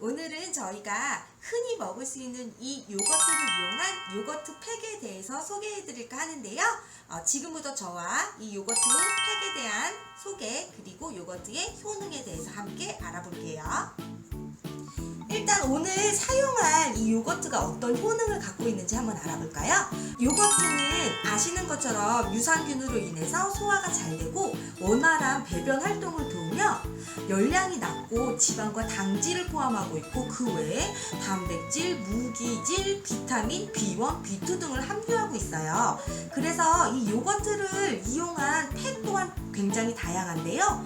오늘은 저희가 흔히 먹을 수 있는 이 요거트를 이용한 요거트 팩에 대해서 소개해 드릴까 하는데요. 어, 지금부터 저와 이 요거트 팩에 대한 소개 그리고 요거트의 효능에 대해서 함께 알아볼게요. 일단 오늘 사용할 이 요거트가 어떤 효능을 갖고 있는지 한번 알아볼까요? 요거트는 아시는 것처럼 유산균으로 인해서 소화가 잘 되고 원활한 배변 활동을 도우며 열량이 낮고 지방과 당질을 포함하고 있고 그 외에 단백질, 무기질, 비타민, B1, B2 등을 함유하고 있어요. 그래서 이 요거트를 이용한 팩 또한 굉장히 다양한데요.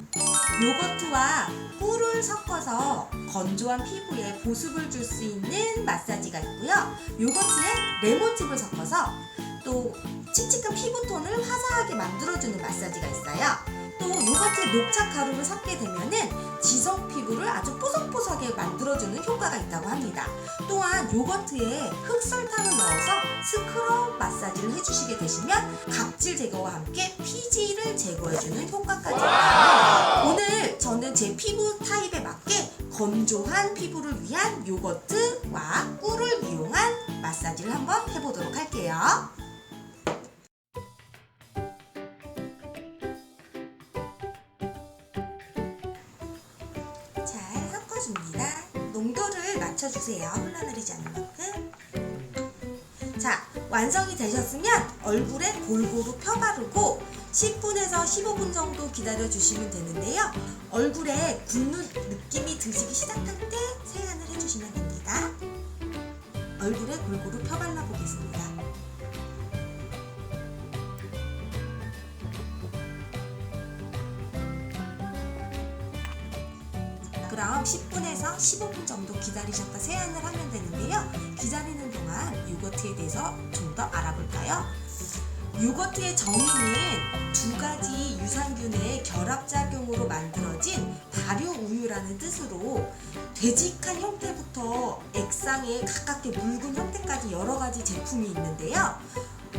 요거트와 꿀을 섞어서 건조한 피부에 보습을 줄 수 있는 마사지가 있고요. 요거트에 레몬즙을 섞어서 또 칙칙한 피부톤을 화사하게 만들어주는 마사지가 있어요. 또 요거트에 녹차 가루를 섞게 되면은 지성 피부를 아주 뽀송뽀송하게 만들어주는 효과가 있다고 합니다. 또한 요거트에 흑설탕을 넣어서 스크럽 마사지를 해주시게 되시면 각질 제거와 함께 피지를 제거해주는 효과까지 있어요. 오늘 저는 제 피부 타입에 맞게 건조한 피부를 위한 요거트와 꿀을 이용한 마사지를 한번 해보도록 할게요. 농도를 맞춰주세요. 흘러내리지 않는 만큼. 자, 완성이 되셨으면 얼굴에 골고루 펴바르고 10분에서 15분 정도 기다려주시면 되는데요. 얼굴에 붓는 느낌이 드시기 시작할 때 세안을 해주시면 됩니다. 얼굴에 골고루 펴발라 보겠습니다. 그럼 10분에서 15분 정도 기다리셨다 세안을 하면 되는데요. 기다리는 동안 요거트에 대해서 좀 더 알아볼까요? 요거트의 정의는 두 가지 유산균의 결합작용으로 만들어진 발효 우유라는 뜻으로 되직한 형태부터 액상에 가깝게 묽은 형태까지 여러 가지 제품이 있는데요.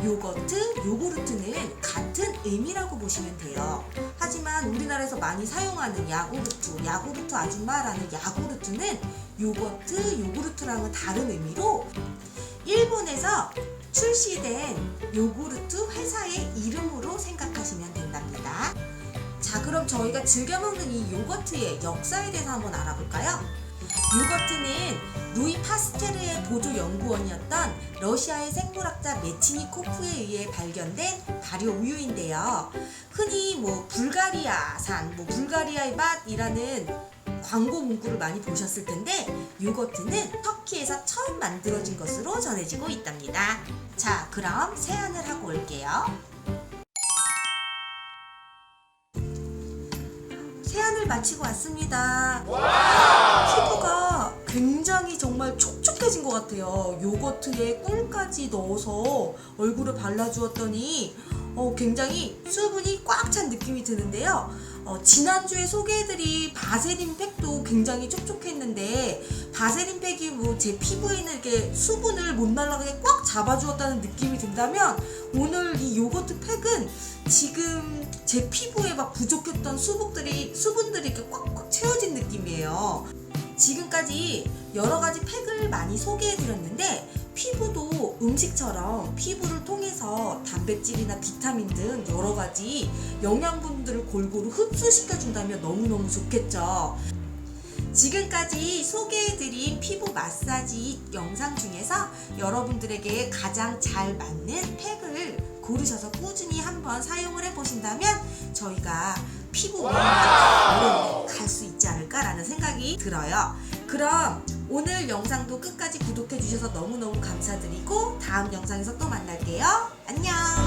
요거트, 요구르트는 같은 의미라고 보시면 돼요. 하지만 우리나라에서 많이 사용하는 야구르트, 야구르트 아줌마라는 야구르트는 요거트, 요구르트랑은 다른 의미로 일본에서 출시된 요구르트 회사의 이름으로 생각하시면 된답니다. 자, 그럼 저희가 즐겨 먹는 이 요거트의 역사에 대해서 한번 알아볼까요? 요거트는 루이 파스테르의 보조 연구원이었던 러시아의 생물학자 메치니코프에 의해 발견된 발효 우유인데요. 흔히 뭐 불가리아산, 뭐 불가리아의 맛이라는 광고 문구를 많이 보셨을 텐데 요거트는 터키에서 처음 만들어진 것으로 전해지고 있답니다. 자, 그럼 세안을 하고 올게요. 세안을 마치고 왔습니다. 정말 촉촉해진 것 같아요. 요거트에 꿀까지 넣어서 얼굴에 발라주었더니 어, 굉장히 수분이 꽉 찬 느낌이 드는데요. 어, 지난주에 소개해드린 바세린 팩도 굉장히 촉촉했는데 바세린 팩이 뭐 제 피부에 있는 이렇게 수분을 못 날아가게 꽉 잡아주었다는 느낌이 든다면 오늘 이 요거트 팩은 지금 제 피부에 막 부족했던 수분들이 수분들이 이렇게 꽉꽉 채워진 느낌이에요. 지금까지 여러 가지 팩을 많이 소개해 드렸는데 피부도 음식처럼 피부를 통해서 단백질이나 비타민 등 여러 가지 영양분들을 골고루 흡수시켜 준다면 너무너무 좋겠죠. 지금까지 소개해드린 피부 마사지 영상 중에서 여러분들에게 가장 잘 맞는 팩을 고르셔서 꾸준히 한번 사용을 해보신다면 저희가 피부 미용에 갈수 있지 않을까라는 생각이 들어요. 그럼 오늘 영상도 끝까지 구독해 주셔서 너무너무 감사드리고 다음 영상에서 또 만날게요. 안녕!